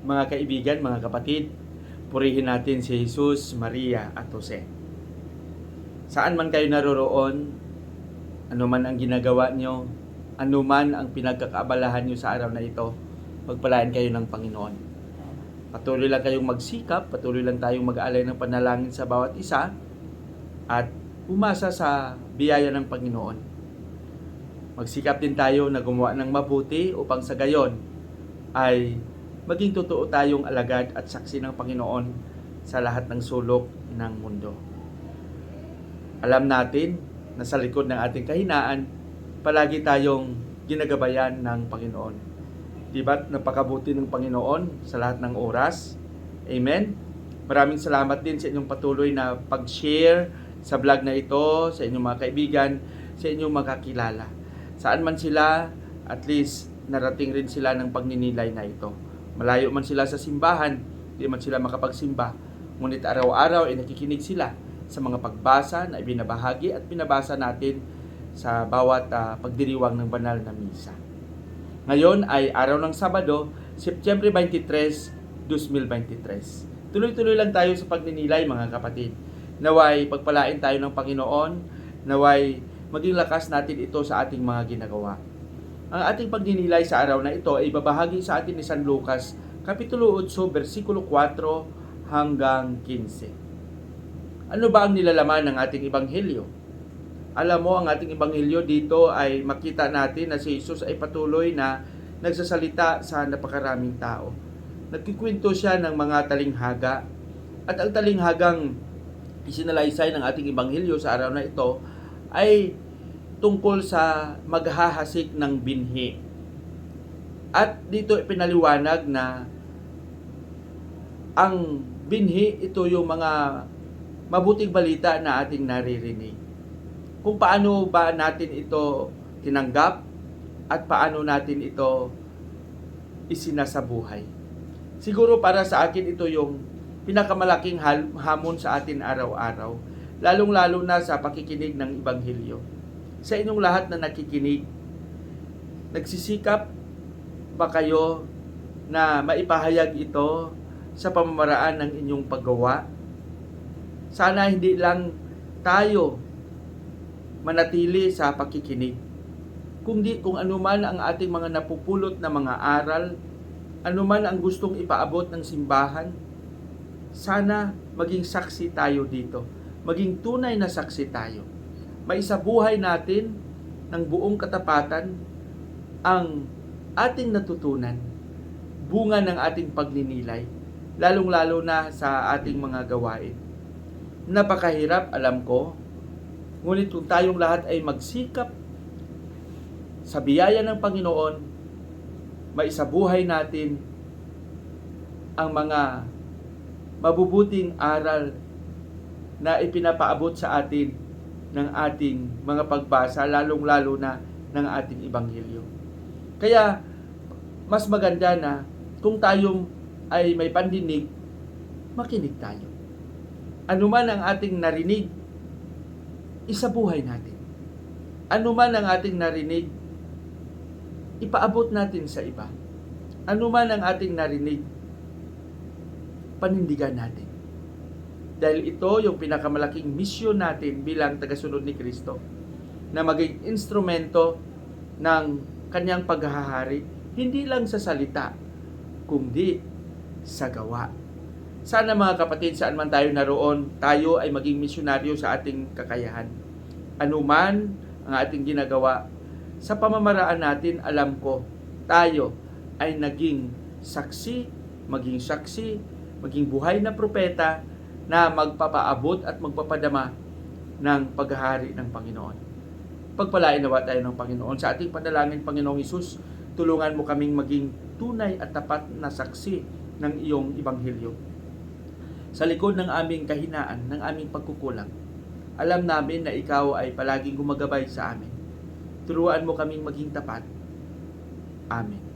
Mga kaibigan, mga kapatid, purihin natin si Jesus, Maria at Jose. Saan man kayo naroroon, ano man ang ginagawa nyo, ano man ang pinagkakaabalahan nyo sa araw na ito, pagpalain kayo ng Panginoon. Patuloy lang kayong magsikap, patuloy lang tayong mag-aalay ng panalangin sa bawat isa, at umasa sa biyaya ng Panginoon. Magsikap din tayo na gumawa ng mabuti upang sa gayon ay maging totoo tayong alagad at saksi ng Panginoon sa lahat ng sulok ng mundo. Alam natin na sa likod ng ating kahinaan, palagi tayong ginagabayan ng Panginoon. Di ba napakabuti ng Panginoon sa lahat ng oras? Amen? Maraming salamat din sa inyong patuloy na pag-share sa vlog na ito, sa inyong mga kaibigan, sa inyong makakilala. Saan man sila, at least narating rin sila ng pagninilay na ito. Malayo man sila sa simbahan, di man sila makapagsimba. Ngunit araw-araw ay nakikinig sila sa mga pagbasa na ibinabahagi at binabasa natin sa bawat ah, pagdiriwang ng banal na misa. Ngayon ay araw ng Sabado, Setyembre 23, 2023. Tuloy-tuloy lang tayo sa pagninilay mga kapatid. Naway pagpalain tayo ng Panginoon, naway maging lakas natin ito sa ating mga ginagawa. Ang ating pagninilay sa araw na ito ay babahagi sa atin ni San Lucas, Kapitulo 8, versikulo 4 hanggang 15. Ano ba ang nilalaman ng ating ebanghelyo? Alam mo, ang ating ebanghelyo dito ay makita natin na si Jesus ay patuloy na nagsasalita sa napakaraming tao. Nagkikwento siya ng mga talinghaga. At ang talinghagang isinalaysay ng ating ebanghelyo sa araw na ito ay tungkol sa maghahasik ng binhi. At dito ipinaliwanag na ang binhi ito yung mga mabuting balita na ating naririnig. Kung paano ba natin ito tinanggap at paano natin ito isinasabuhay. Siguro para sa akin ito yung pinakamalaking hamon sa atin araw-araw, lalong-lalo na sa pakikinig ng Ebanghelyo. Sa inyong lahat na nakikinig, nagsisikap ba kayo na maipahayag ito sa pamamaraan ng inyong paggawa? Sana hindi lang tayo manatili sa pakikinig, kundi kung anuman ang ating mga napupulot na mga aral, anuman ang gustong ipaabot ng simbahan, sana maging saksi tayo dito. Maging tunay na saksi tayo. Maisabuhay natin ng buong katapatan ang ating natutunan, bunga ng ating pagninilay, lalong-lalo na sa ating mga gawain. Napakahirap, alam ko, ngunit kung tayong lahat ay magsikap sa biyaya ng Panginoon, maisabuhay natin ang mga mabubuting aral na ipinapaabot sa atin ng ating mga pagbasa, lalong-lalo na ng ating Ebanghelyo. Kaya, mas maganda na kung tayo ay may pandinig, makinig tayo. Ano man ang ating narinig, isabuhay natin. Ano man ang ating narinig, ipaabot natin sa iba. Ano man ang ating narinig, panindigan natin. Dahil ito yung pinakamalaking misyon natin bilang tagasunod ni Kristo na maging instrumento ng kanyang paghahari hindi lang sa salita kundi sa gawa. Sana mga kapatid, saan man tayo naroon, tayo ay maging misyonaryo sa ating kakayahan. Ano man ang ating ginagawa, sa pamamaraan natin, alam ko, tayo ay naging saksi, maging saksi, maging buhay na propeta na magpapaabot at magpapadama ng paghahari ng Panginoon. Pagpalain nawa tayo ng Panginoon. Sa ating panalangin, Panginoong Isus, tulungan mo kaming maging tunay at tapat na saksi ng iyong Ebanghelyo. Sa likod ng aming kahinaan, ng aming pagkukulang, alam namin na ikaw ay palaging gumagabay sa amin. Turuan mo kaming maging tapat. Amen.